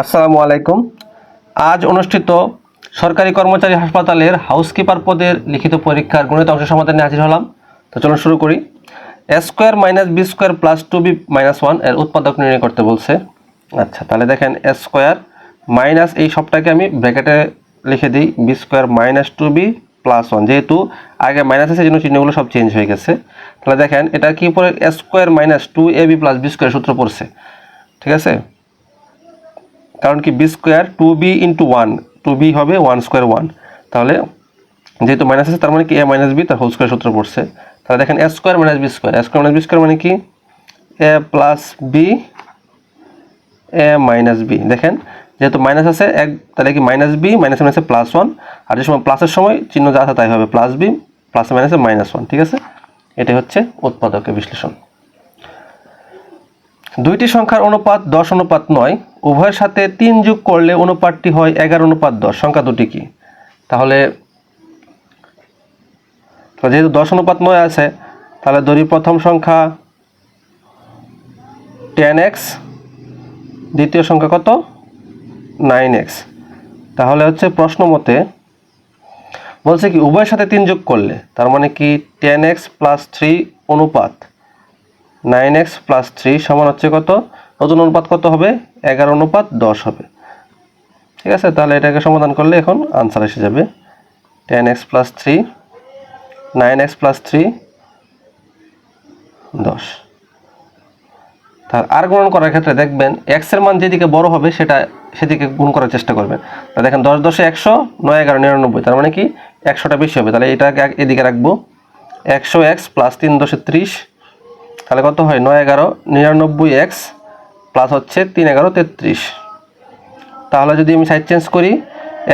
আসসালামু আলাইকুম। আজ অনুষ্ঠিত সরকারি কর্মচারী হাসপাতালের হাউসকিপার পদের লিখিত পরীক্ষার গণিত অংশ সমাধানে হাজির হলাম। তো চলুন শুরু করি। A square minus B square plus two B minus ওয়ানের উৎপাদক নির্ণয় করতে বলছে। আচ্ছা তাহলে দেখেন এ স্কোয়ার মাইনাস এই সবটাকে আমি ব্র্যাকেটে লিখে দিই। B square minus two B plus one যেহেতু আগে মাইনাস আছে জন্য চিহ্নগুলো সব চেঞ্জ হয়ে গেছে। তাহলে দেখেন, এটা কি পরে square minus two A B plus B square সূত্র পড়ছে। ঠিক আছে? কারণ কি B square two B into one two B হবে ওয়ান স্কোয়ার ওয়ান তাহলে যেহেতু মাইনাস আছে, তার মানে কি এ মাইনাস বি তার হোল স্কোয়ার সূত্র পড়ছে। তাহলে দেখেন A square minus B square A square minus B square মানে কি? A plus B A minus B দেখেন, যেহেতু মাইনাস আছে, এক, তাহলে কি মাইনাস বি মাইনাস মাইনাসে প্লাস ওয়ান আর যে সময় প্লাসের সময় চিহ্ন যা আছে তাই হবে প্লাস বি প্লাস মাইনাসে মাইনাস ওয়ান ঠিক আছে? এটাই হচ্ছে উৎপাদকের বিশ্লেষণ। দুইটি সংখ্যার অনুপাত দশ অনুপাত নয় উভয়ের সাথে তিন যোগ করলে অনুপাতটি হয় এগারো অনুপাত দশ, সংখ্যা দুটি কি? তাহলে যেহেতু দশ অনুপাত নয় আছে, তাহলে ধরি প্রথম সংখ্যা টেন এক্স, দ্বিতীয় সংখ্যা কত? Nine X. তাহলে হচ্ছে প্রশ্ন মতে, বলছে কি, উভয়ের সাথে তিন যোগ করলে, তার মানে কি টেন এক্স প্লাস থ্রি অনুপাত, নাইন এক্স প্লাস থ্রি সমান হচ্ছে কত? নতুন অনুপাত কত হবে? এগারো অনুপাত দশ হবে। ঠিক আছে? তাহলে এটাকে সমাধান করলে এখন আনসার এসে যাবে। Ten X plus three nine X plus three দশ। তার আর গুণন করার ক্ষেত্রে দেখবেন এক্সের মান যেদিকে বড় হবে সেটা সেদিকে গুণ করার চেষ্টা করবেন। তা দেখেন দশ দশে একশো, নয় এগারো নিরানব্বই। তার মানে কি? একশোটা বেশি হবে। তাহলে এটাকে এদিকে রাখব। একশো এক্স প্লাস তিন দশে ত্রিশ। তাহলে কত হয়? নয় এগারো, নিরানব্বই এক্স প্লাস হচ্ছে তিন এগারো তেত্রিশ। তাহলে যদি আমি সাইড চেঞ্জ করি,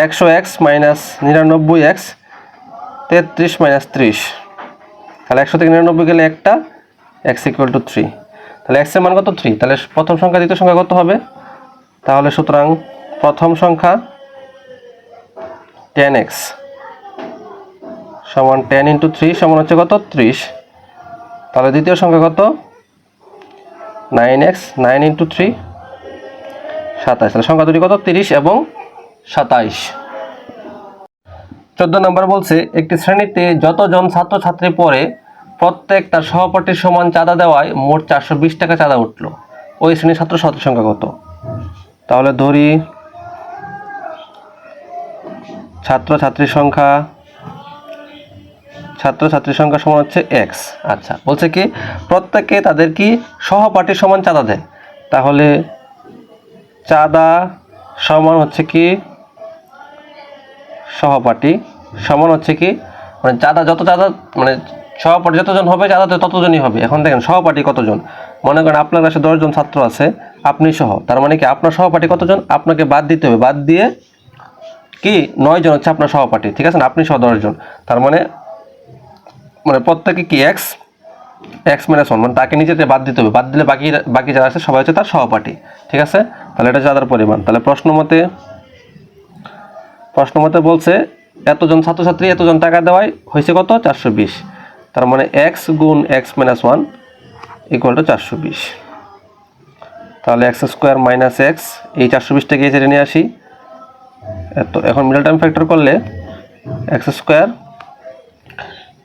একশো এক্স মাইনাস নিরানব্বই এক্স তেত্রিশ মাইনাস ত্রিশ। তাহলে একশো থেকে নিরানব্বই গেলে একটা এক্স ইকুয়াল টু থ্রি তাহলে এক্সের মান কত? থ্রি তাহলে প্রথম সংখ্যা, দ্বিতীয় সংখ্যা কত হবে? তাহলে সুতরাং প্রথম সংখ্যা টেন এক্স সমান টেন ইন্টু থ্রি সমান হচ্ছে কত? ত্রিশ। তাহলে দ্বিতীয় সংখ্যা কত? Nine X, nine into three, সাতাইশ। তাহলে সংখ্যা দুটি কত? তিরিশ এবং সাতাইশ। চোদ্দ নম্বর বলছে, একটি শ্রেণীতে যতজন ছাত্রছাত্রী পড়ে, প্রত্যেক তার সহপাঠীর সমান চাঁদা দেওয়ায় মোট চারশো বিশ টাকা চাঁদা উঠল। ওই শ্রেণির ছাত্র ছাত্রীর সংখ্যা কত? তাহলে ধরি, ছাত্রছাত্রীর সংখ্যা ছাত্রছাত্রীর সংখ্যা সমান হচ্ছে এক্স আচ্ছা বলছে কি, প্রত্যেকে তাদের কি সহপাঠীর সমান চাঁদা দেয়? তাহলে চাঁদা সমান হচ্ছে কি, সহপাঠী সমান হচ্ছে কি মানে চাঁদা যত চাঁদা মানে সহপাঠী যতজন হবে, চাঁদা ততজনই হবে। এখন দেখেন, সহপাঠী কতজন? মনে করেন আপনার কাছে দশজন ছাত্র আছে, আপনি সহ। তার মানে কি, আপনার সহপাঠী কতজন? আপনাকে বাদ দিতে হবে। বাদ দিয়ে কি, নয়জন হচ্ছে আপনার সহপাঠী, ঠিক আছে না? আপনি সহ দশজন। তার মানে মানে প্রত্যেকে কি এক্স এক্স মাইনাস ওয়ান মানে তাকে নিজেতে বাদ দিতে হবে। বাদ দিলে বাকি বাকি যারা আছে, সবাই হচ্ছে তার সহপাঠী, ঠিক আছে? তাহলে এটা যাদের পরিমাণ। তাহলে প্রশ্ন মতে প্রশ্ন মতে বলছে, এতজন ছাত্রছাত্রী এতজন টাকা দেওয়ায় হয়েছে কত? চারশো বিশ। তার মানে এক্স গুণ X minus one equal to চারশো বিশ। তাহলে এক্স স্কোয়ার মাইনাস এক্স এই চারশো বিশটাকে এই নিয়ে আসি, এত এখন মিডল টাইম ফ্যাক্টর করলে এক্স স্কোয়ার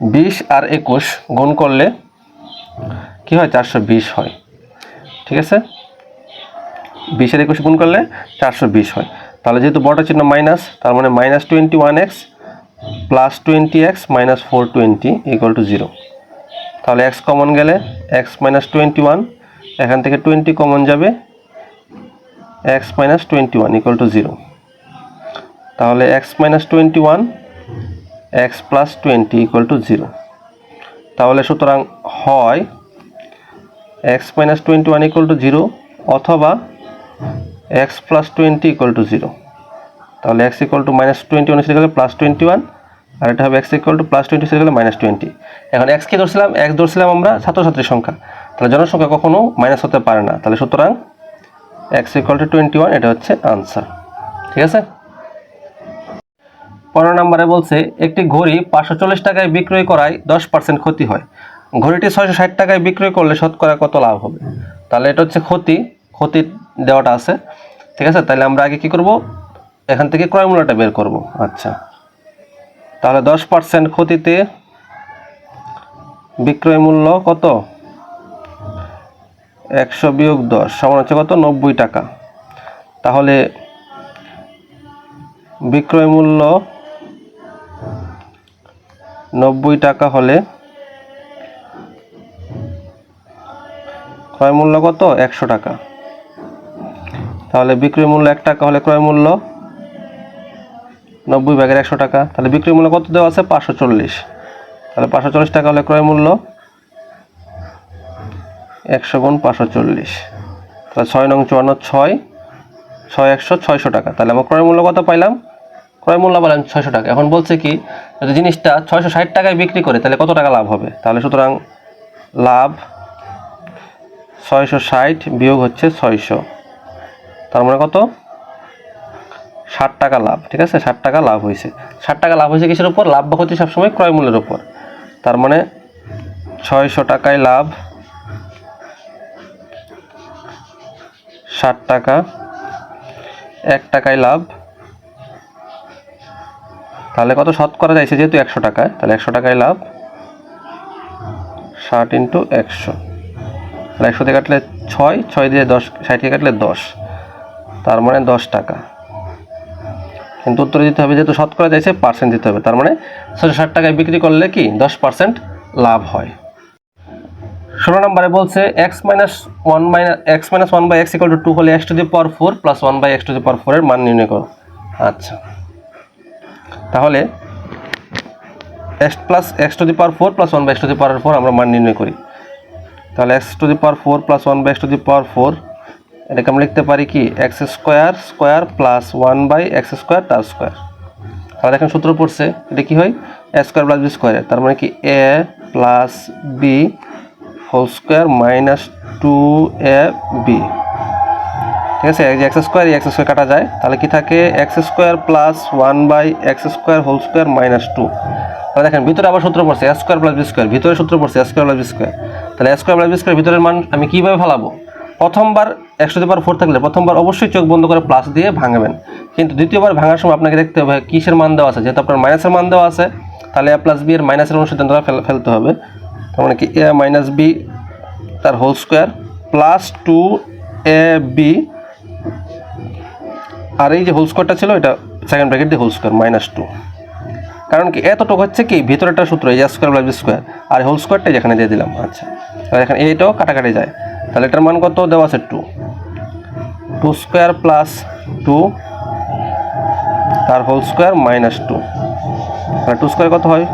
বিশ আর একুশ গুণ করলে কি হয়? চারশো বিশ হয়। ঠিক আছে? বিশের একুশ গুণ করলে চারশো বিশ হয়। তাহলে যেহেতু বড় চিহ্ন মাইনাস, তার মানে minus twenty one X plus twenty X minus four twenty equal to zero তাহলে এক্স কমন গেলে এক্স মাইনাস টোয়েন্টি ওয়ান, এখান থেকে টোয়েন্টি কমন যাবে X minus twenty one equal to zero তাহলে X minus twenty one X plus twenty equal to zero তাহলে সুতরাং হয় X minus twenty one equal to zero অথবা X plus twenty equal to zero তাহলে X equal to minus twenty one গেলে plus twenty one আর এটা হবে X equal to plus twenty গেলে মাইনাস টোয়েন্টি এখন এক্স কি ধরছিলাম? এক্স ধরছিলাম আমরা ছাত্রছাত্রীর সংখ্যা। তাহলে জনসংখ্যা কখনো মাইনাস হতে পারে না। তাহলে সুতরাং X equal to twenty one এটা হচ্ছে আনসার ঠিক আছে? পনেরো নম্বরে বলছে, একটি ঘড়ি পাঁচশো চল্লিশ টাকায় বিক্রয় করায় দশ পার্সেন্ট ক্ষতি হয়। ঘড়িটি ছয়শো ষাট টাকায় বিক্রয় করলে শতকরা কত লাভ হবে? তাহলে এটা হচ্ছে ক্ষতি ক্ষতি দেওয়াটা আছে। ঠিক আছে? তাহলে আমরা আগে কি করব? এখান থেকে ক্রয় মূল্যটা বের করব। আচ্ছা। তাহলে দশ পার্সেন্ট ক্ষতিতে বিক্রয় মূল্য কত? একশো বিয়োগ দশ সমান হচ্ছে কত? নব্বই টাকা। তাহলে বিক্রয় মূল্য নব্বই টাকা হলে ক্রয় মূল্য কত? একশো টাকা। তাহলে বিক্রয় মূল্য এক টাকা হলে ক্রয় মূল্য নব্বই ভাগের একশো টাকা। তাহলে বিক্রয় মূল্য কত দেওয়া আছে? পাঁচশো চল্লিশ। তাহলে পাঁচশো চল্লিশ টাকা হলে ক্রয় মূল্য একশো গুণ পাঁচশো চল্লিশ। তাহলে ছয় নং চুয়ান্ন, ছয় ছয় একশো, ছয়শো টাকা। তাহলে আমরা ক্রয় মূল্য কত পাইলাম? ক্রয় মূল্য পাইলাম ছয়শো টাকা। এখন বলছে কি, যদি জিনিসটা ছয়শো ষাট টাকায় বিক্রি করে, তাহলে কত টাকা লাভ হবে? তাহলে সুতরাং লাভ ছয়শো ষাট বিয়োগ হচ্ছে ছয়শো। তার মানে কত? ষাট টাকা লাভ, ঠিক আছে? ষাট টাকা লাভ হয়েছে। ষাট টাকা লাভ হয়েছে কিসের উপর? লাভ বা ক্ষতি সবসময় ক্রয় মূল্যের উপর। তার মানে ছয়শো টাকায় লাভ ষাট টাকা, এক টাকায় লাভ তাহলে কত শতকরা যাইছে যেহেতু একশো টাকায়, তাহলে একশো টাকায় লাভ ষাট ইন্টু একশো। তাহলে একশো দিয়ে কাটলে ছয় ছয় দিয়ে দশ, ষাট দিয়ে কাটলে দশ। তার মানে দশ টাকা। কিন্তু উত্তরে দিতে হবে, যেহেতু শত শতকরা যাইছে পার্সেন্ট দিতে হবে। তার মানে ছশো ষাট টাকায় বিক্রি করলে কি? দশ পার্সেন্ট লাভ হয়। ষোলো নম্বরে বলছে X minus one minus X minus one by X equal to two হলে X to the power four plus one by X to the power ফোরের মান নির্ণয় করো। আচ্ছা। তাহলে X plus X to the power four plus one by X to the power four আমরা মান নির্ণয় করি। তাহলে X to the power four plus one by X to the power four এটাকে আমরা লিখতে পারি কি? X square square plus one by X square তার স্কোয়ার তাহলে দেখেন সূত্র পড়ছে, এটা কী হয়? A square plus B square তার মানে কি? A plus B whole square minus two A B ঠিক আছে? এক্স স্কোয়ার এক্স স্কোয়ার কাটা যায়। তাহলে কি থাকে? X square plus one by X square whole square minus two তাহলে দেখেন, ভিতরে আবার সূত্র পড়ছে A square plus B square ভিতরে সূত্র পড়ছে A square plus B square তাহলে A square plus B square ভিতরের মান আমি কীভাবে ফেলাবো? প্রথমবার একশো দুবার ফোর থাকলে প্রথমবার অবশ্যই চোখ বন্ধ করে প্লাস দিয়ে ভাঙাবেন। কিন্তু দ্বিতীয়বার ভাঙার সময় আপনাকে দেখতে হবে, কিসের মান দেওয়া আছে? যেহেতু আপনার মাইনাসের মান দেওয়া আছে, তাহলে এ প্লাস বি এর মাইনাসের অনুসিদ্ধান্তটা ফেল ফেলতে হবে। তার মানে কি? এ মাইনাস বি তার whole square plus two A B আর এই যে হোল স্কোয়ারটা ছিল, এটা সেকেন্ড ব্র্যাকেট দিয়ে হোল স্কোয়ার মাইনাস টু কারণ কি, এতটুকু হচ্ছে কি ভিতরেটা সূত্র, এই স্কোয়ার প্লাস বি স্কোয়ার আর হোল স্কোয়ারটাই যেখানে দিয়ে দিলাম আচ্ছা। তাহলে এখানে এইটাও কাটাকাটি যায়। তাহলে এটার মান কত? দেওয়া আছে two two square plus two তার হোল স্কোয়ার মাইনাস টু তাহলে টু স্কোয়ার কত হয়?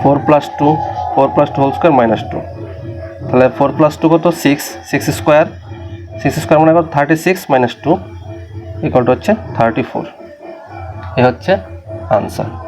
Four plus two four plus two whole square minus two তাহলে ফোর প্লাস টু কত? Six six square six square মানে কত? Thirty six minus two equal to হচ্ছে thirty four এ হচ্ছে আনসার